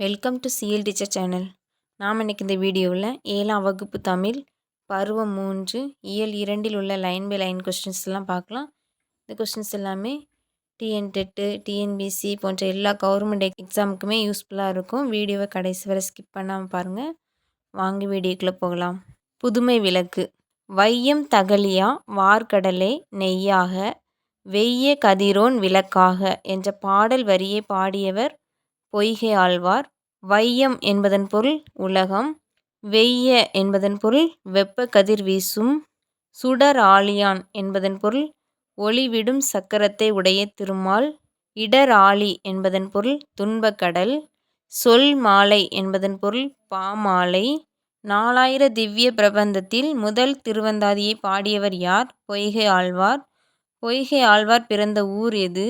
Welcome to CL teacher channel நாம் இன்றைக்கி இந்த வீடியோவில் ஏழாம் வகுப்பு தமிழ் பருவம் மூன்று இயல் இரண்டில் உள்ள லைன் பை லைன் கொஸ்டின்ஸ்லாம் பார்க்கலாம். இந்த கொஸ்டின்ஸ் எல்லாமே டிஎன் டெட்டு டிஎன்பிசி போன்ற எல்லா கவர்மெண்ட் எக்ஸாமுக்குமே யூஸ்ஃபுல்லாக இருக்கும். வீடியோவை கடைசி வரை ஸ்கிப் பண்ணாமல் பாருங்கள் வாங்க வீடியோக்குள்ளே போகலாம். புதுமை விளக்கு. வையம் தகலியா வார்கடலை நெய்யாக வெய்ய கதிரோன் விளக்காக என்ற பாடல் வரியை பாடியவர் பொய்கை ஆழ்வார் வையம் என்பதன் பொருள் உலகம். வெய்ய என்பதன் பொருள் வெப்ப கதிர் வீசும். சுடர் ஆழியான் என்பதன் பொருள் ஒளிவிடும் சக்கரத்தை உடைய திருமால். இடர் ஆழி என்பதன் பொருள் துன்பக்கடல் சொல் மாலை என்பதன் பொருள் பாமாலை. நாலாயிர திவ்ய பிரபந்தத்தில் முதல் திருவந்தாதியை பாடியவர் யார்? பொய்கை ஆழ்வார் பொய்கை ஆழ்வார் பிறந்த ஊர் எது?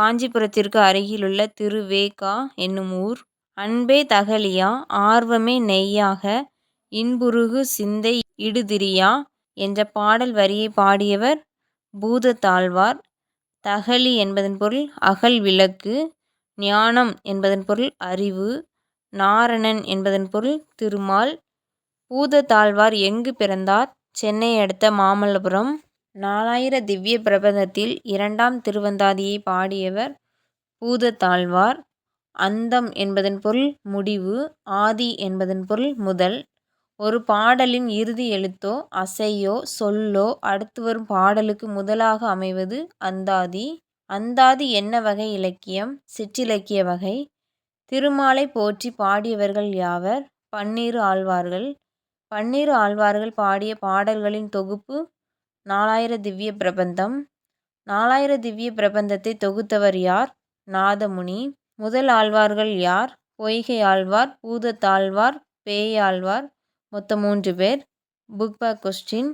காஞ்சிபுரத்திற்கு அருகிலுள்ள திருவேகா என்னும் ஊர். அன்பே தகலியா ஆர்வமே நெய்யாக இன்புருகு சிந்தை இடுதிரியா என்ற பாடல் வரியை பாடியவர் பூதத்தாழ்வார். தகலி என்பதன் பொருள் அகல் விளக்கு ஞானம் என்பதன் பொருள் அறிவு நாரணன் என்பதன் பொருள் திருமால். பூதத்தாழ்வார் எங்கு பிறந்தார்? சென்னை அடுத்த மாமல்லபுரம். நாலாயிர திவ்ய பிரபந்தத்தில் இரண்டாம் திருவந்தாதியை பாடியவர் பூதத்தாழ்வார். அந்தம் என்பதன் பொருள் முடிவு ஆதி என்பதன் பொருள் முதல். ஒரு பாடலின் இறுதி எழுத்தோ அசையோ சொல்லோ அடுத்து வரும் பாடலுக்கு முதலாக அமைவது அந்தாதி. அந்தாதி என்ன வகை இலக்கியம்? சிற்றிலக்கிய வகை. திருமாலை போற்றி பாடியவர்கள் யாவர்? பன்னீர் ஆழ்வார்கள். பன்னீர் ஆழ்வார்கள் பாடிய பாடல்களின் தொகுப்பு நாலாயிர திவ்ய பிரபந்தம். நாலாயிர திவ்ய பிரபந்தத்தை தொகுத்தவர் யார்? நாதமுனி. முதல் ஆழ்வார்கள் யார்? பொய்கை ஆழ்வார் பூதத்தாழ்வார் பேயாழ்வார் மொத்தம் மூன்று பேர். புக் பேக் கொஸ்டின்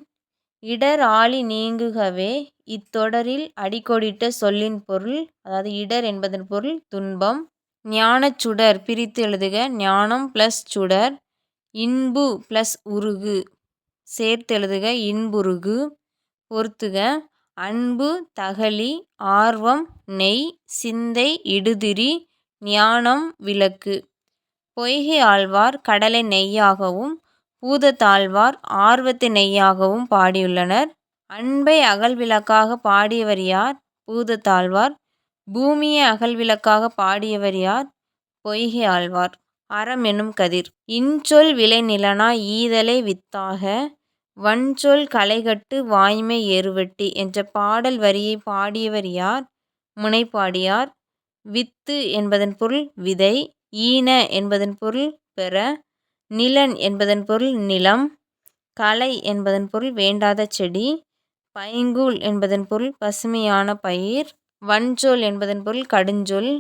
இடர் ஆழி நீங்குகவே இத்தொடரில் அடிக்கோடிட்ட சொல்லின் பொருள் அதாவது இடர் என்பதன் பொருள் துன்பம். ஞானச் சுடர் பிரித்து எழுதுக. ஞானம் ப்ளஸ் சுடர். இன்பு ப்ளஸ் உருகு. சேர்த்து எழுதுக. இன்புருகு. பொறுத்துக அன்பு தகலி ஆர்வம் நெய் சிந்தை இடுதிரி ஞானம் விளக்கு. பொய்கை ஆழ்வார் கடலை நெய்யாகவும் பூதத்தாழ்வார் ஆர்வத்தை நெய்யாகவும் பாடியுள்ளனர். அன்பை அகல் விளக்காக பாடியவர் யார்? பூதத்தாழ்வார். பூமியை அகல் விளக்காக பாடியவர் யார்? பொய்கை ஆழ்வார். அறம் எனும் கதிர். இன்சொல் விளைநிலனா ஈதலை வித்தாக. வன்சொல் களைகட்டு வாய்மை ஏறுவட்டி என்ற பாடல் வரியை பாடியவர் யார்? முனைப்பாடியார். வித்து என்பதன் பொருள் விதை ஈன என்பதன் பொருள் பெற நிலன் என்பதன் பொருள் நிலம் களை என்பதன் பொருள் வேண்டாத செடி பைங்கூல் என்பதன் பொருள் பசுமையான பயிர் வன்சொல் என்பதன் பொருள் கடுஞ்சொல்.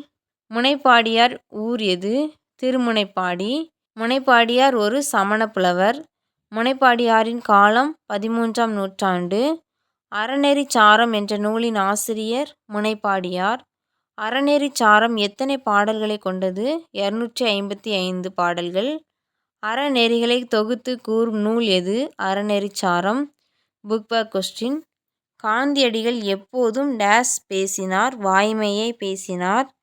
முனைப்பாடியார் ஊர் எது? திருமுனைப்பாடி. முனைப்பாடியார் ஒரு சமண புலவர். முனைப்பாடியாரின் காலம் பதிமூன்றாம் நூற்றாண்டு. அறநெறி சாரம் என்ற நூலின் ஆசிரியர் முனைப்பாடியார். அறநெறி சாரம் எத்தனை பாடல்களை கொண்டது? இரநூற்றி ஐம்பத்தி ஐந்து பாடல்கள். அறநெறிகளை தொகுத்து கூறும் நூல் எது? அறநெறி சாரம். புக் பேக் கொஸ்டின் காந்தியடிகள் எப்போதும் டேஸ் பேசினார் வாய்மையை பேசினார்.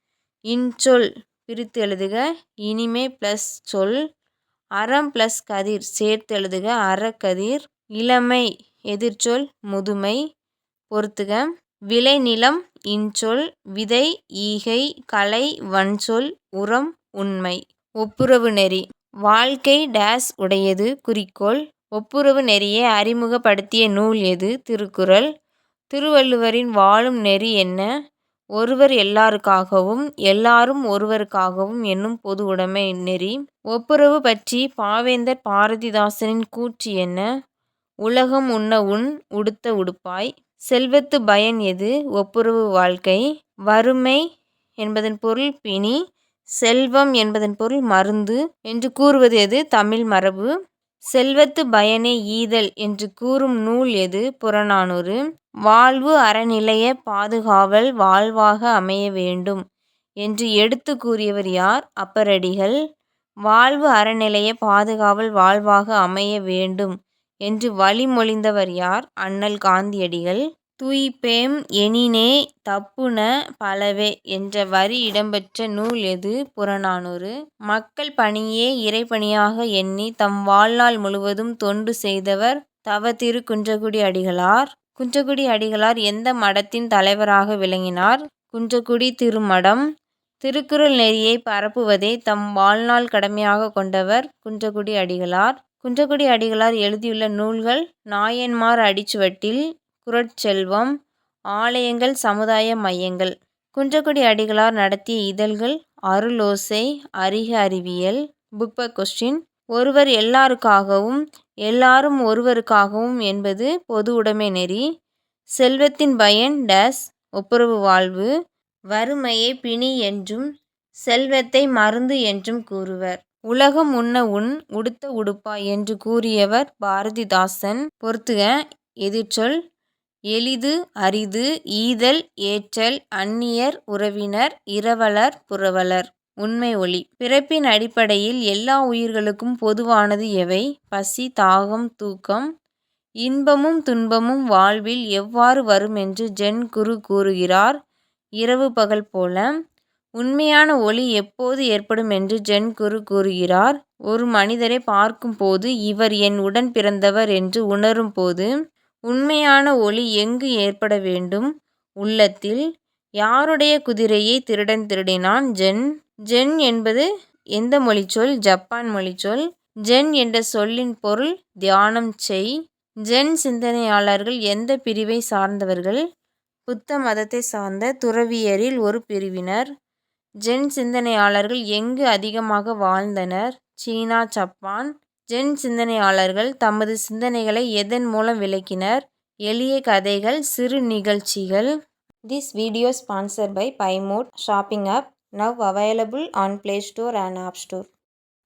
இன்சொல் பிரித்து எழுதுக. இனிமை ப்ளஸ் சொல். அறம் ப்ளஸ் கதிர் சேர்த்து எழுதுக. அறக்கதிர் இளமை எதிர்ச்சொல் முதுமை பொறுத்துக. விளைநிலம் இன்சொல் விதை ஈகை கலை வன்சொல் உரம் உண்மை. ஒப்புரவு நெறி. வாழ்க்கை டேஸ் உடையது குறிக்கோள். ஒப்புரவு நெறியை அறிமுகப்படுத்திய நூல் எது? திருக்குறள். திருவள்ளுவரின் வாழும் நெறி என்ன? ஒருவர் எல்லாருக்காகவும் எல்லாரும் ஒருவருக்காகவும் என்னும் பொது உடைமை நெறி. ஒப்புரவு பற்றி பாவேந்தர் பாரதிதாசனின் கூற்று என்ன? உலகம் உண்ண உண் உடுத்த உடுப்பாய். செல்வத்து பயன் எது? ஒப்புரவு வாழ்க்கை. வறுமை என்பதன் பொருள் பிணி. செல்வம் என்பதன் பொருள் மருந்து. என்று கூறுவது எது? தமிழ் மரபு. செல்வத்து பயனே ஈதல் என்று கூறும் நூல் எது? புறநானூறு. வாழ்வு அறநிலைய பாதுகாவல் வாழ்வாக அமைய வேண்டும் என்று எடுத்து கூறியவர் யார்? அப்பரடிகள். வாழ்வு அறநிலைய பாதுகாவல் வாழ்வாக அமைய வேண்டும் என்று வழிமொழிந்தவர் யார்? அண்ணல் காந்தியடிகள். தூய்பேம் எனினே தப்புன பலவே என்ற வரி இடம்பெற்ற நூல் எது? புறநானூறு. மக்கள் பணியே இறைபணியாக எண்ணி தம் வாழ்நாள் முழுவதும் தொண்டு செய்தவர் தவத்திரு குன்றக்குடி அடிகளார். குன்றக்குடி அடிகளார் எந்த மடத்தின் தலைவராக விளங்கினார்? குன்றக்குடி திருமடம். திருக்குறள் நெறியை பரப்புவதை தம் வாழ்நாள் கடமையாக கொண்டவர் குன்றக்குடி அடிகளார். குன்றக்குடி அடிகளார் எழுதியுள்ள நூல்கள் நாயன்மார் அடிச்சுவட்டில் குறட்செல்வம் ஆலயங்கள் சமுதாய மையங்கள். குன்றக்குடி அடிகளார் நடத்திய இதழ்கள் அருளோசை அறிக அறிவியல். புக்பக் கொஸ்டின் ஒருவர் எல்லாருக்காகவும் எல்லாரும் ஒருவருக்காகவும் என்பது பொது உடைமை நெறி. செல்வத்தின் பயன் டேஸ் ஒப்புரவு வாழ்வு. வறுமையை பிணி என்றும் செல்வத்தை மருந்து என்றும் கூறுவர். உலகம் உண்ண உண் உடுத்த உடுப்பா என்று கூறியவர் பாரதிதாசன். பொறுத்துக எதிர்ச்சொல் எளிது அரிது ஈதல் ஏற்றல் அந்நியர் உறவினர் இரவலர் புரவலர். உண்மை ஒளி பிறப்பின் அடிப்படையில் எல்லா உயிர்களுக்கும் பொதுவானது எவை? பசி தாகம் தூக்கம். இன்பமும் துன்பமும் வாழ்வில் எவ்வாறு வரும் என்று ஜென் குரு கூறுகிறார் இரவு பகல் போல. உண்மையான ஒளி எப்போது ஏற்படும் என்று ஜென் குரு கூறுகிறார் ஒரு மனிதரைப் பார்க்கும்போது இவர் என் உடன் பிறந்தவர் என்று உணரும் போது. உண்மையான ஒளி எங்கு ஏற்பட வேண்டும்? உள்ளத்தில். யாருடைய குதிரையை திருடன் திருடினான்? ஜென். ஜென் என்பது எந்த மொழிச்சொல்? ஜப்பான் மொழிச்சொல். ஜென் என்ற சொல்லின் பொருள் தியானம் செய். ஜென் சிந்தனையாளர்கள் எந்த பிரிவை சார்ந்தவர்கள்? புத்த மதத்தை சார்ந்த துறவியரில் ஒரு பிரிவினர். ஜென் சிந்தனையாளர்கள் எங்கு அதிகமாக வாழ்ந்தனர்? சீனா ஜப்பான். ஜென் சிந்தனையாளர்கள் தமது சிந்தனைகளை எதன் மூலம் விளக்கினர்? எளிய கதைகள் சிறு நிகழ்ச்சிகள். This video sponsor by Bymot shopping app now available on Play Store and App Store.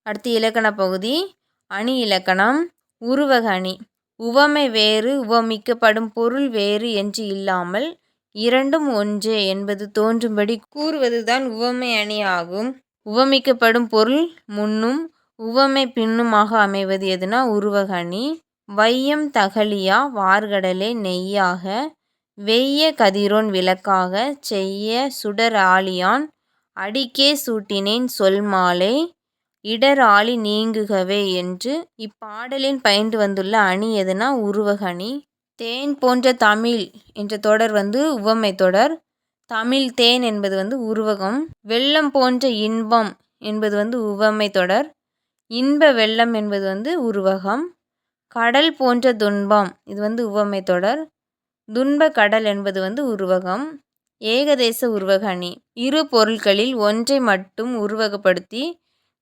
அடுத்து இலக்கணப் பகுதி அணி இலக்கணம் உருவக அணி உவமை வேறு உவமிக்கப்படும் பொருள் வேறு என்று இல்லாமல் இரண்டும் ஒன்றே என்பது தோன்றும்படி கூறுவதுதான் உவமை அணி ஆகும். உவமிக்கப்படும் பொருள் முன்னும் உவமை பின்னுமாக அமைவது எதுனா உருவகணி வையம் தகலியா வார்கடலே நெய்யாக வெய்ய கதிரோன் விளக்காக செய்ய சுடர் ஆழியான் அடிக்கே சூட்டினேன் சொல் மாலை இடர் ஆழி நீங்குகவே என்று இப்பாடலின் பயின்று வந்துள்ள அணி எதுனா உருவகணி தேன் போன்ற தமிழ் என்ற தொடர் வந்து உவமை தொடர். தமிழ் தேன் என்பது வந்து உருவகம். வெள்ளம் போன்ற இன்பம் என்பது வந்து உவமை தொடர். இன்ப வெள்ளம் என்பது வந்து உருவகம். கடல் போன்ற துன்பம் இது வந்து உவமை தொடர். துன்ப கடல் என்பது வந்து உருவகம். ஏகதேச உருவக அணி இரு பொருள்களில் ஒன்றை மட்டும் உருவகப்படுத்தி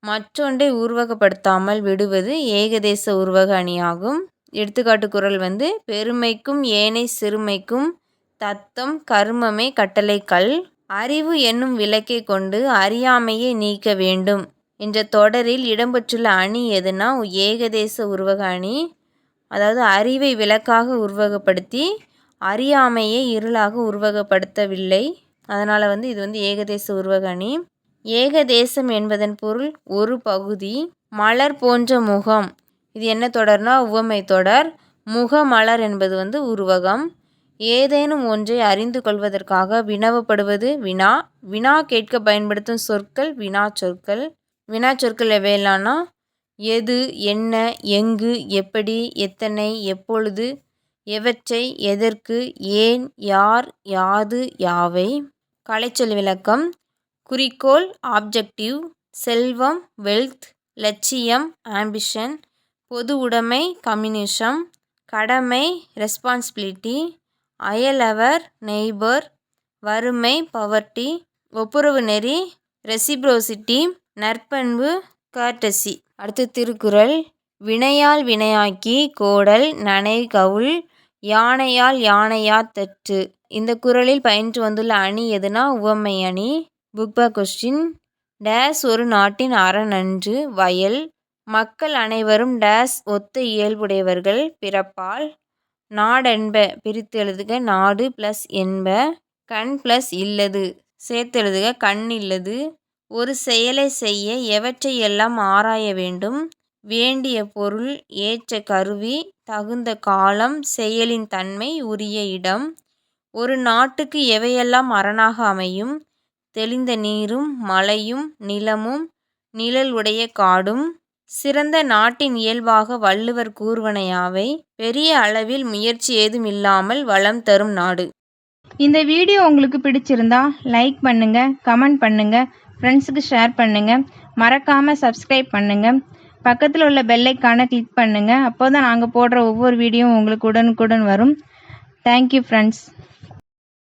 மற்றொன்றை உருவகப்படுத்தாமல் விடுவது ஏகதேச உருவக அணியாகும். எடுத்துக்காட்டு குறள் வந்து பெருமைக்கும் ஏனை சிறுமைக்கும் தத்தம் கர்மமே கட்டளை கல். அறிவு என்னும் விளக்கை கொண்டு அறியாமையை நீக்க வேண்டும் என்ற தொடரில் இடம்பெற்றுள்ள அணி எதுனா ஏகதேச உருவக அணி. அதாவது அறிவை விளக்காக உருவகப்படுத்தி அறியாமையை இருளாக உருவகப்படுத்தவில்லை. அதனால் வந்து இது வந்து ஏகதேச உருவக அணி. ஏகதேசம் என்பதன் பொருள் ஒரு பகுதி. மலர் போன்ற முகம் இது என்ன தொடர்னா உவமை தொடர். முகமலர் என்பது வந்து உருவகம். ஏதேனும் ஒன்றை அறிந்து கொள்வதற்காக வினவப்படுவது வினா. வினா கேட்க பயன்படுத்தும் சொற்கள் வினா சொற்கள் வினாச்சொற்கள். வினாச்சொற்கள் எவையெல்லாம்னா எது என்ன எங்கு எப்படி எத்தனை எப்பொழுது எவற்றை எதற்கு ஏன் யார் யாது யாவை. கலைச்சொல் விளக்கம் குறிக்கோள் ஆப்ஜெக்டிவ் செல்வம் வெல்த் லட்சியம் ஆம்பிஷன் பொது உடைமை கம்யூனிசம் கடமை ரெஸ்பான்சிபிலிட்டி அயலவர் நெய்பர் வறுமை பவர்ட்டி ஒப்புரவு நெறி ரெசிப்ரோசிட்டி நற்பண்பு கர்ட்டசி. அடுத்து திருக்குறள் வினையால் வினையாக்கி கோடல் நனை கவுள் யானையால் யானையா தற்று. இந்த குறளில் பயின்று வந்துள்ள அணி எதுனா உவமை அணி. புக்பா கொஸ்டின் டேஸ் ஒரு நாட்டின் அரண் அன்று. வயல் மக்கள் அனைவரும் டேஸ் ஒத்த இயல்புடையவர்கள் பிறப்பால். நாடென்ப பிரித்து எழுதுக நாடு ப்ளஸ் என்ப. கண் ப்ளஸ் இல்லது சேர்த்து எழுதுக கண் இல்லது. ஒரு செயலை செய்ய எவற்றையெல்லாம் ஆராய வேண்டும்? வேண்டிய பொருள் ஏற்ற கருவி தகுந்த காலம் செயலின் தன்மை உரிய இடம். ஒரு நாட்டுக்கு எவையெல்லாம் அரணாக அமையும்? தெளிந்த நீரும் மலையும் நிலமும் நிழல் உடைய காடும். சிறந்த நாட்டின் இயல்பாக வள்ளுவர் கூறுவனையாவை பெரிய அளவில் முயற்சி ஏதும் இல்லாமல் வளம் தரும் நாடு. இந்த வீடியோ உங்களுக்கு பிடிச்சிருந்தா லைக் பண்ணுங்க கமெண்ட் பண்ணுங்க. ஃப்ரெண்ட்ஸுக்கு ஷேர் பண்ணுங்கள் மறக்காம சப்ஸ்கிரைப் பண்ணுங்கள் பக்கத்தில் உள்ள பெல்லைக்கான கிளிக் பண்ணுங்கள் அப்போ தான் நாங்கள் போடுற ஒவ்வொரு வீடியோவும் உங்களுக்கு உடனுக்குடன் வரும். Thank you friends